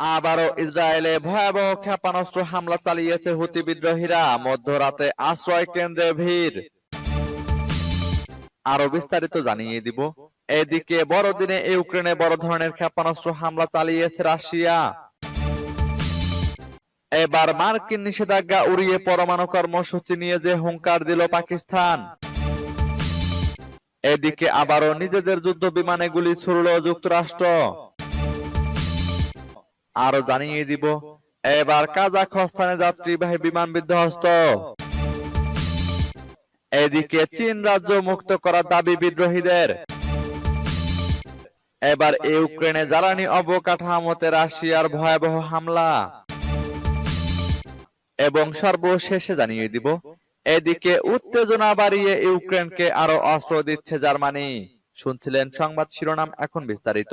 আবারও ইসরায়েলে ভয়াবহ ক্ষেপণাস্ত্র হামলা চালিয়েছে হুতি বিদ্রোহীরা। মধ্যরাতে আশ্রয় কেন্দ্রে ভিড়। আরও বিস্তারিত জানিয়ে দিব। এদিকে বড়দিনে ইউক্রেনে বড় ধরনের ক্ষেপণাস্ত্র হামলা চালিয়েছে রাশিয়া। এবার মার্কিন নিষেধাজ্ঞা উড়িয়ে পরমাণু কর্মসূচি নিয়ে যে হুঙ্কার দিল পাকিস্তান। এদিকে আবারও নিজেদের যুদ্ধ বিমানে গুলি ছুড়ল যুক্তরাষ্ট্র। আরও জানিয়ে দিব, এবার কাজাখস্তানে যাত্রীবাহী বিমান বিধ্বস্ত। এদিকে চীন রাজ্য মুক্ত করার দাবি বিদ্রোহীদের। এবার ইউক্রেনে জ্বালানি অবকাঠামোতে রাশিয়ার ভয়াবহ হামলা। এবং সর্বশেষে জানিয়ে দিব, এদিকে উত্তেজনা বাড়িয়ে ইউক্রেনকে আরও অস্ত্র দিচ্ছে জার্মানি। শুনছিলেন সংবাদ শিরোনাম এখন বিস্তারিত।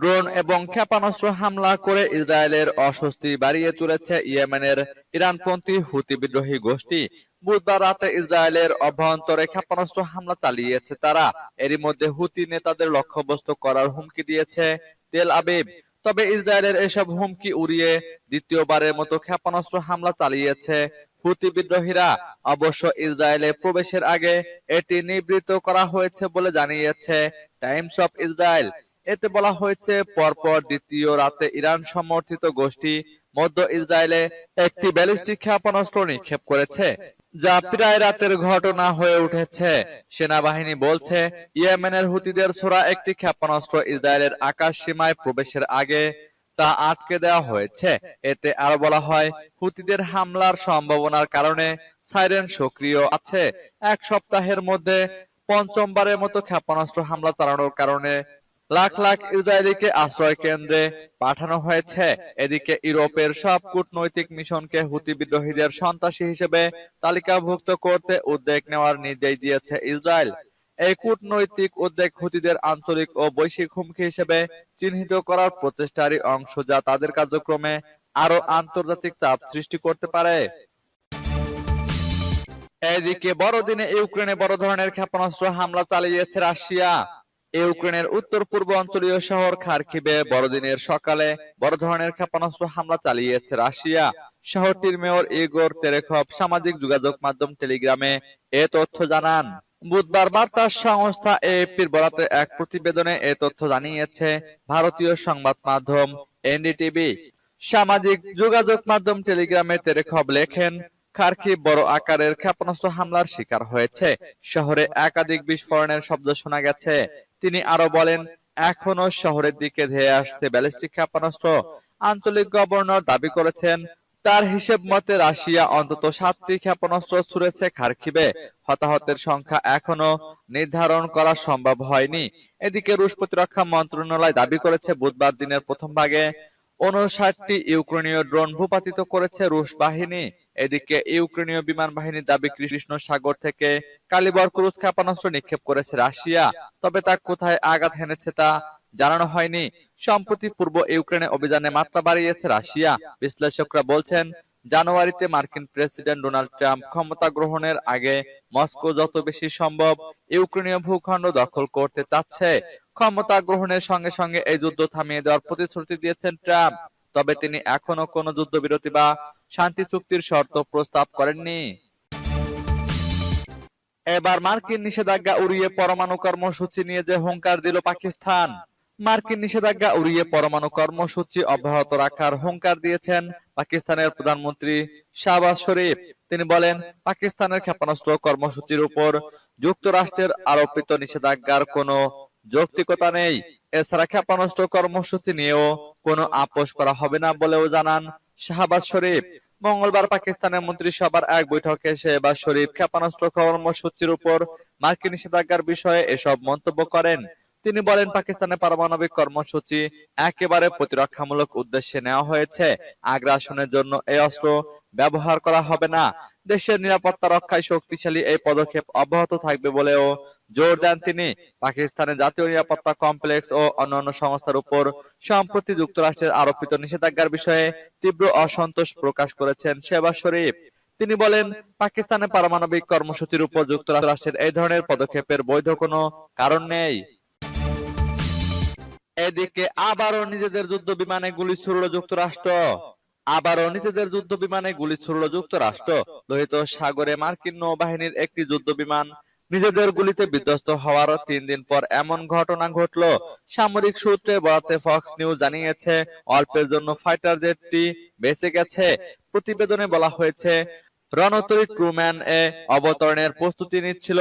ড্রোন এবং ক্ষেপণাস্ত্র হামলা করে ইসরায়েলের অস্বস্তি বাড়িয়ে তুলেছে ইয়েমেনের ইরানপন্থী হুতি বিদ্রোহী গোষ্ঠী। বুধবার রাতে ইসরায়েলের অভ্যন্তরে ক্ষেপণাস্ত্র হামলা চালিয়েছে তারা। এরই মধ্যে হুতি নেতাদের লক্ষ্যবস্তু করার হুমকি দিয়েছে তেল আবিব। তবে ইসরায়েলের এসব হুমকি উড়িয়ে দ্বিতীয়বারের মতো ক্ষেপণাস্ত্র হামলা চালিয়েছে হুতি বিদ্রোহীরা। অবশ্য ইসরায়েলে প্রবেশের আগে এটি নিবৃত করা হয়েছে বলে জানিয়েছে টাইমস অফ ইসরায়েল। এতে বলা হয়েছে, পরপর দ্বিতীয় রাতে ইরান সমর্থিত গোষ্ঠী মধ্য ইসরায়েলে একটি ব্যালিস্টিক ক্ষেপণাস্ত্র নিক্ষেপ করেছে, যা প্রায় রাতের ঘটনা হয়ে উঠেছে। সেনাবাহিনী বলছে, ইয়েমেনের হুতিদের ছোড়া একটি ক্ষেপণাস্ত্র ইসরায়েলের আকাশ সীমায় প্রবেশের আগে তা আটকে দেওয়া হয়েছে। এতে আরও বলা হয়, হুতিদের হামলার সম্ভাবনার কারণে সাইরেন সক্রিয় আছে। এক সপ্তাহের মধ্যে পঞ্চমবারের মতো ক্ষেপণাস্ত্র হামলা চালানোর কারণে লাখ লাখ ইসরায়েলিকে আশ্রয় কেন্দ্রে পাঠানো হয়েছে। এদিকে ইউরোপের সব কূটনৈতিক মিশনকে হুতি বিদ্রোহীদের সন্ত্রাসী হিসেবে তালিকাভুক্ত করতে উদ্যোগ নেওয়ার নির্দেশ দিয়েছে ইসরায়েল। এই কূটনৈতিক উদ্যোগ হুতিদের আঞ্চলিক ও বৈশ্বিক হুমকি হিসেবে চিহ্নিত করার প্রচেষ্টারই অংশ যা তাদের কার্যক্রমে আরও আন্তর্জাতিক চাপ সৃষ্টি করতে পারে। এদিকে বড়দিনে ইউক্রেনে বড় ধরনের ক্ষেপণাস্ত্র হামলা চালিয়েছে রাশিয়া ইউক্রেনের উত্তর পূর্ব অঞ্চলীয় শহর খারকিবে বড়দিনের সকালে বড় ধরনের ক্ষেপণাস্ত্র হামলা চালিয়েছে রাশিয়া। শহরটির মেয়র ইগোর তেরেখভ সামাজিক যোগাযোগ মাধ্যম টেলিগ্রামে এ তথ্য জানান। বুধবার বার্তা সংস্থা এএফপির বরাতে এক প্রতিবেদনে এ তথ্য জানিয়েছে ভারতীয় সংবাদ মাধ্যম এনডিটিভি। সামাজিক যোগাযোগ মাধ্যম টেলিগ্রামে তেরেখব লেখেন খার্কি বড় আকারের ক্ষেপণাস্ত্র হামলার শিকার হয়েছে। শহরে একাধিক বিস্ফোরণের শব্দ শোনা গেছে। তিনি আরও বলেন, এখনও শহরের দিকে ধেয়ে আসছে ব্যালিস্টিক ক্ষেপণাস্ত্র। আঞ্চলিক গভর্নর দাবি করেছেন, তার হিসেব মতে রাশিয়া অন্তত সাতটি ক্ষেপণাস্ত্র ছুড়েছে খার্কিবে। হতাহতের সংখ্যা এখনও নির্ধারণ করা সম্ভব হয়নি। এদিকে রুশ প্রতিরক্ষা মন্ত্রণালয় দাবি করেছে, বুধবার দিনের প্রথম ভাগে উনষাটটি ইউক্রেনীয় ড্রোন ভূপাতিত করেছে রুশ বাহিনী। এদিকে ইউক্রেনীয় বিমান বাহিনীর দাবি কৃষ্ণ সাগর থেকে কালিবর ক্রুজ ক্ষেপণাস্ত্র নিক্ষেপ করেছে রাশিয়া। তবে তা কোথায় আঘাত হেনেছে তা জানানো হয়নি। সম্প্রতি পূর্ব ইউক্রেনে অভিযানে মাত্রা বাড়িয়েছে রাশিয়া। বিশ্লেষকরা বলছেন, জানুয়ারিতে মার্কিন প্রেসিডেন্ট ডোনাল্ড ট্রাম্প ক্ষমতা গ্রহণের আগে মস্কো যত বেশি সম্ভব ইউক্রেনীয় ভূখণ্ড দখল করতে চাচ্ছে। ক্ষমতা গ্রহণের সঙ্গে সঙ্গে এই যুদ্ধ থামিয়ে দেওয়ার প্রতিশ্রুতি দিয়েছেন ট্রাম্প। তবে তিনি এখনও কোনো যুদ্ধবিরতি বা শান্তি চুক্তির শর্ত প্রস্তাব করেননি। এবার মার্কিন নিষেধাজ্ঞা উড়িয়ে পরমাণু কর্মসূচি নিয়ে যে হুঙ্কার দিল পাকিস্তান, মার্কিন নিষেধাজ্ঞা উড়িয়ে পরমাণু কর্মসূচি অব্যাহত রাখার হুঙ্কার দিয়েছেন পাকিস্তানের প্রধানমন্ত্রী শাহবাজ শরীফ। তিনি বলেন, পাকিস্তানের ক্ষেপণাস্ত্র কর্মসূচির উপর যুক্তরাষ্ট্রের আরোপিত নিষেধাজ্ঞার কোনো যৌক্তিকতা নেই। এছাড়া ক্ষেপণাস্ত্র কর্মসূচি নিয়েও কোনো আপোষ করা হবে না বলেও জানান শাহবাজ শরীফ, মঙ্গলবার পাকিস্তানের মন্ত্রিসভার এক বৈঠকে শেহবাজ শরীফ ক্ষেপণাস্ত্র কর্মসূচির উপর মার্কিন নিষেধাজ্ঞার বিষয়ে এসব মন্তব্য করেন। তিনি বলেন, পাকিস্তানের পারমাণবিক কর্মসূচি একেবারে প্রতিরক্ষামূলক উদ্দেশ্যে নেওয়া হয়েছে। আগ্রাসনের জন্য এই অস্ত্র ব্যবহার করা হবে না। দেশের নিরাপত্তা রক্ষায় শক্তিশালী এই পদক্ষেপ অব্যাহত থাকবে বলেও জোর দেন তিনি। পাকিস্তানের জাতীয় নিরাপত্তা কমপ্লেক্স ও অন্যান্য সংস্থার উপর সম্প্রতি যুক্তরাষ্ট্রের আরোপিত নিষেধাজ্ঞার বিষয়ে তীব্র অসন্তোষ প্রকাশ করেছেন শেবাজ শরীফ। তিনি বলেন, পাকিস্তানের পারমাণবিক কর্মসূচির উপর যুক্তরাষ্ট্রের এই ধরনের পদক্ষেপের বৈধ কোনো কারণ নেই। এদিকে আবারও নিজেদের যুদ্ধ বিমানে গুলি ছুড়ল যুক্তরাষ্ট্র। আবারও নিজেদের যুদ্ধ বিমানে গুলি ছুড়ল যুক্তরাষ্ট্র। লোহিত সাগরে মার্কিন নৌবাহিনীর একটি যুদ্ধ বিমান নিজেদের গুলিতে বিধ্বস্ত হওয়ার তিন দিন পর এমন ঘটনা ঘটল। সামরিক সূত্রে বরাতে ফক্স নিউজ জানিয়েছে, অল্পের জন্য ফাইটার জেটটি বেঁচে গেছে। প্রতিবেদনে বলা হয়েছে, রণতরী ট্রুম্যান এ অবতরণের প্রস্তুতি নিচ্ছিল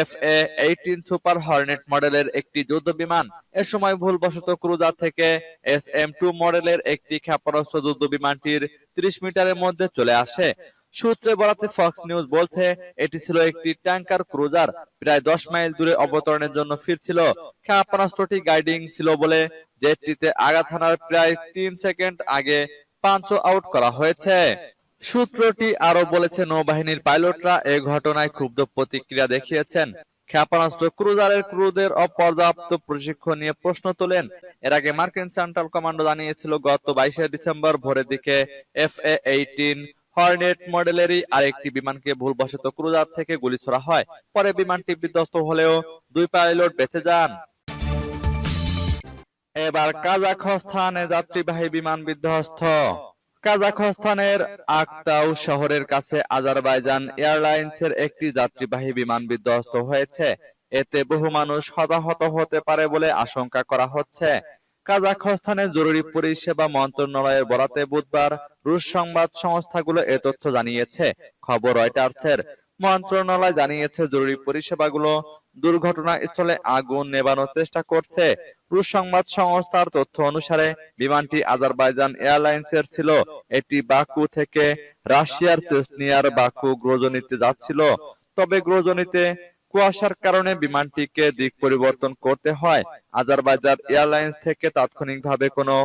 F A eighteen super hornet মডেলের একটি যুদ্ধ বিমান এ সময় ভুলবশত ক্রুজার থেকে এস এম টু মডেলের একটি ক্ষেপণাস্ত্র যুদ্ধ বিমানটির ত্রিশ মিটারের মধ্যে চলে আসে। সূত্রে বরাতে ফক্স নিউজ বলছে, এটি ছিল একটি ট্যাঙ্কার ক্রুজার। প্রায় দশ মাইল দূরে অবতরণের জন্য ফিরছিল। ক্ষেপণাস্ত্রটি গাইডিং ছিল বলে জেটটিতে আঘাত হানার প্রায় তিন সেকেন্ড আগে পাঞ্চ আউট করা হয়েছে। সূত্রটি আরও বলেছে, নৌবাহিনীর পাইলটরা এ ঘটনায় ক্ষুব্ধ প্রতিক্রিয়া দেখিয়েছেন। ক্ষেপণাস্ত্র ক্রুজারের ক্রুদের অপর্যাপ্ত প্রশিক্ষণ নিয়ে প্রশ্ন তোলেন। এর আগে মার্কিন সেন্ট্রাল কমান্ডো জানিয়েছিল, গত বাইশে ডিসেম্বর ভোরের দিকে এফ এ এইটিন হর্নেট মডেলেরই আরেকটি বিমানকে ভুলবশত ক্রুজার থেকে গুলি ছোড়া হয়। পরে বিমানটি বিধ্বস্ত হলেও দুই পাইলট বেঁচে যান। এবার কাজাখস্তানে যাত্রীবাহী বিমান বিধ্বস্ত। কাজাখস্তানের আক্তাউ শহরের কাছে আজারবাইজান এয়ারলাইন্সের একটি যাত্রীবাহী বিমান বিধ্বস্ত হয়েছে। এতে বহু মানুষ হতাহত হতে পারে বলে আশঙ্কা করা হচ্ছে। কাজাখস্তানের জরুরি পরিষেবা মন্ত্রণালয়ের বরাতে বুধবার রুশ সংবাদ সংস্থাগুলো এ তথ্য জানিয়েছে। খবর রয়টার্সের মন্ত্রণালয় জানিয়েছে, জরুরি পরিষেবাগুলো দুর্ঘটনা স্থলে আগুন নেবানোর চেষ্টা করছে। রুশ সংবাদ সংস্থার তথ্য অনুসারে, বিমানটি আজারবাইজান এয়ারলাইন্সের ছিল। এটি বাকু থেকে রাশিয়ার চেসনিয়ার বাকু গ্রোজনিতে যাচ্ছিল। তবে গ্রোজনিতে কুয়াশার কারণে বিমানটিকে দিক পরিবর্তন করতে হয়। আজারবাইজান এয়ারলাইন্স থেকে তাৎক্ষণিকভাবে কোনো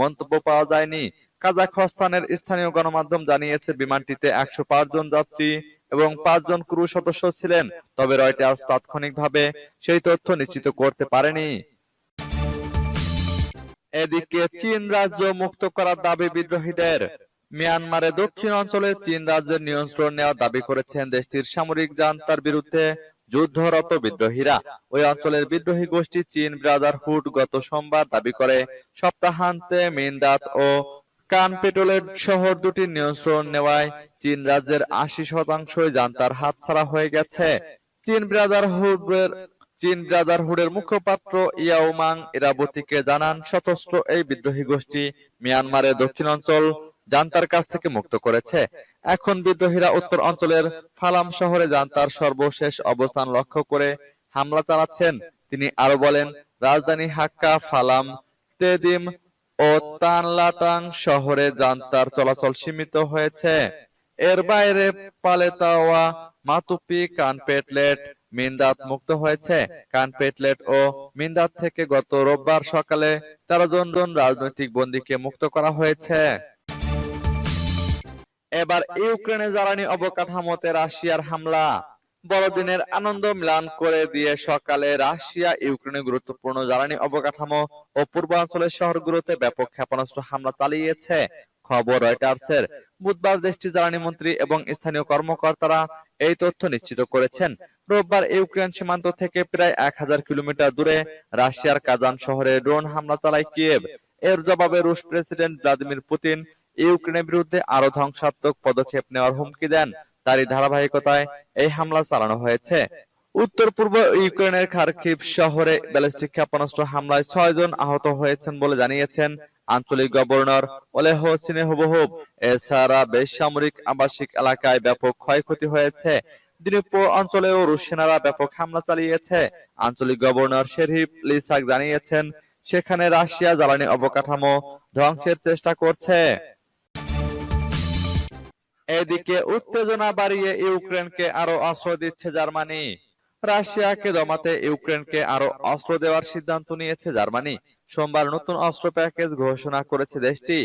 মন্তব্য পাওয়া যায়নি। কাজাখস্তানের স্থানীয় গণমাধ্যম জানিয়েছে, বিমানটিতে একশো জন যাত্রী এবং পাঁচজন ক্রু সদস্য ছিলেন, তবে রয়টার্স তাৎক্ষণিকভাবে সেই তথ্য নিশ্চিত করতে পারেনি। এদিকে চীন রাজ্য মুক্ত করার দাবি বিদ্রোহীদের। মিয়ানমারে দক্ষিণ অঞ্চলে চীন রাজ্যের নিয়ন্ত্রণ নেওয়ার দাবি করেছেন দেশটির সামরিক জান্তার বিরুদ্ধে। যুদ্ধরত বিদ্রোহীরা ওই অঞ্চলের বিদ্রোহী গোষ্ঠী চীন ব্রাদারহুড গত সোমবার দাবি করে সপ্তাহান্তে মিনদাত ও কানপেটোলের শহর দুটির নিয়ন্ত্রণ নেওয়ায় চীন রাজ্যের আশি শতাংশই জান্তার হাতছাড়া হয়ে গেছে। চীন ব্রাদারহুডের চীন ব্রাদারহুডের মুখপাত্র ইয়াওমাং ইরাবতীকে জানান সশস্ত্র এই বিদ্রোহী গোষ্ঠী মিয়ানমারের দক্ষিণ অঞ্চল জান্তার কাছ থেকে মুক্ত করেছে। এখন বিদ্রোহীরা উত্তর অঞ্চলের ফালাম শহরে জান্তার সর্বশেষ অবস্থান লক্ষ্য করে হামলা চালাচ্ছেন। তিনি আরও বলেন, রাজধানী হাক্কা, ফালাম, তেদিম ও তানলাতাং শহরে জান্তার চলাচল সীমিত হয়েছে। এর বাইরে পালেতাওয়া, মাতুপি, কানপেটলেট, মিন্দাত মুক্ত হয়েছে। কানপেটলেট ও মিন্দাত থেকে গত রোববার সকালে তেরো জন রাজনৈতিক বন্দীকে মুক্ত করা হয়েছে। এবার ইউক্রেনে জ্বালানি অবকাঠামোতে রাশিয়ার হামলা। বড়দিনের আনন্দ মিলান করে দিয়ে সকালে রাশিয়া ইউক্রেনে গুরুত্বপূর্ণ জ্বালানি অবকাঠামো ও পূর্বাঞ্চলের শহরগুলোতে ব্যাপক ক্ষেপণাস্ত্র হামলা চালিয়েছে। খবর রয়টার্সের। বুধবার দেশটির জ্বালানি মন্ত্রী এবং স্থানীয় কর্মকর্তারা এই তথ্য নিশ্চিত করেছেন। রোববার ইউক্রেন সীমান্ত থেকে প্রায় এক হাজার কিলোমিটার দূরে রাশিয়ার কাজান শহরে ড্রোন হামলা চালায় কিয়েভ। এর জবাবে রুশ প্রেসিডেন্ট ভ্লাদিমির পুতিন ইউক্রেনের বিরুদ্ধে আরও ধ্বংসাত্মক পদক্ষেপ নেওয়ার হুমকি দেন। তারই ধারাবাহিকতায় এই হামলা চালানো হয়েছে। উত্তর পূর্ব ইউক্রেনের খারকিভ শহরে ব্যালিস্টিক ক্ষেপণাস্ত্র হামলায় ছয় জন আহত হয়েছেন বলে জানিয়েছেন আঞ্চলিক গভর্নর ওলেহ সিনেহবহুব এছাড়া বেসামরিক আবাসিক এলাকায় ব্যাপক ক্ষয়ক্ষতি হয়েছে। দিনীপ্র অঞ্চলেও রুশ সেনারা ব্যাপক হামলা চালিয়েছে। আঞ্চলিক গভর্নর শেরিফ লিসাক জানিয়েছেন, সেখানে রাশিয়া জ্বালানি অবকাঠামো ধ্বংসের চেষ্টা করছে। এদিকে উত্তেজনা বাড়িয়ে ইউক্রেনকে আরও অস্ত্র দিচ্ছে জার্মানি। রাশিয়াকে দমাতে ইউক্রেনকে আরও অস্ত্র দেওয়ার সিদ্ধান্ত নিয়েছে জার্মানি। সোমবার নতুন অস্ত্র প্যাকেজ ঘোষণা করেছে দেশটি।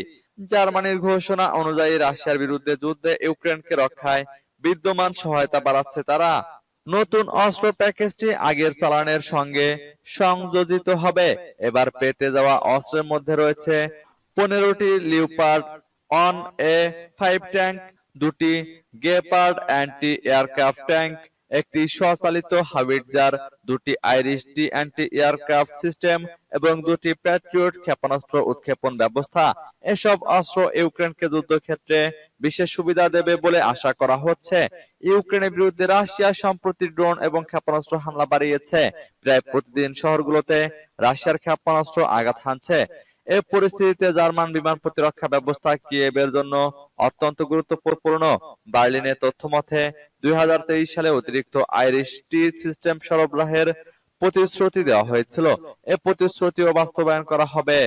জার্মানির ঘোষণা অনুযায়ী রাশিয়ার বিরুদ্ধে যুদ্ধে ইউক্রেনকে রক্ষায় বিদ্যমান সহায়তা বাড়াচ্ছে তারা। নতুন অস্ত্র প্যাকেজটি আগের চালানের সঙ্গে সংযোজিত হবে। এবার পেতে যাওয়া অস্ত্রের মধ্যে রয়েছে পনেরোটি Leopard one A five tank দুটি গেপার্ড অ্যান্টি এয়ারক্রাফট ট্যাঙ্ক একটি স্বচালিত হাবিটজার দুটি IRIS T anti aircraft system এবং দুটি প্যাট্রিয়ট ক্ষেপণাস্ত্র উৎক্ষেপণ ব্যবস্থা। এসব অস্ত্র ইউক্রেনকে যুদ্ধক্ষেত্রে বিশেষ সুবিধা দেবে বলে আশা করা হচ্ছে। ইউক্রেনের বিরুদ্ধে রাশিয়া সম্প্রতি ড্রোন এবং ক্ষেপণাস্ত্র হামলা বাড়িয়েছে। প্রায় প্রতিদিন শহরগুলোতে রাশিয়ার ক্ষেপণাস্ত্র আঘাত হানছে। এ পরিস্থিতিতে জার্মান বিমান প্রতিরক্ষা ব্যবস্থা কিয়েভের জন্য অত্যন্ত গুরুত্বপূর্ণ। বার্লিনের তথ্য মতে দুই সালে অতিরিক্ত আইরিশ টি সিস্টেম সরবরাহের প্রতিশ্রুতি দেওয়া হয়েছিল। এ প্রতিশ্রুতিও বাস্তবায়ন করা হবে।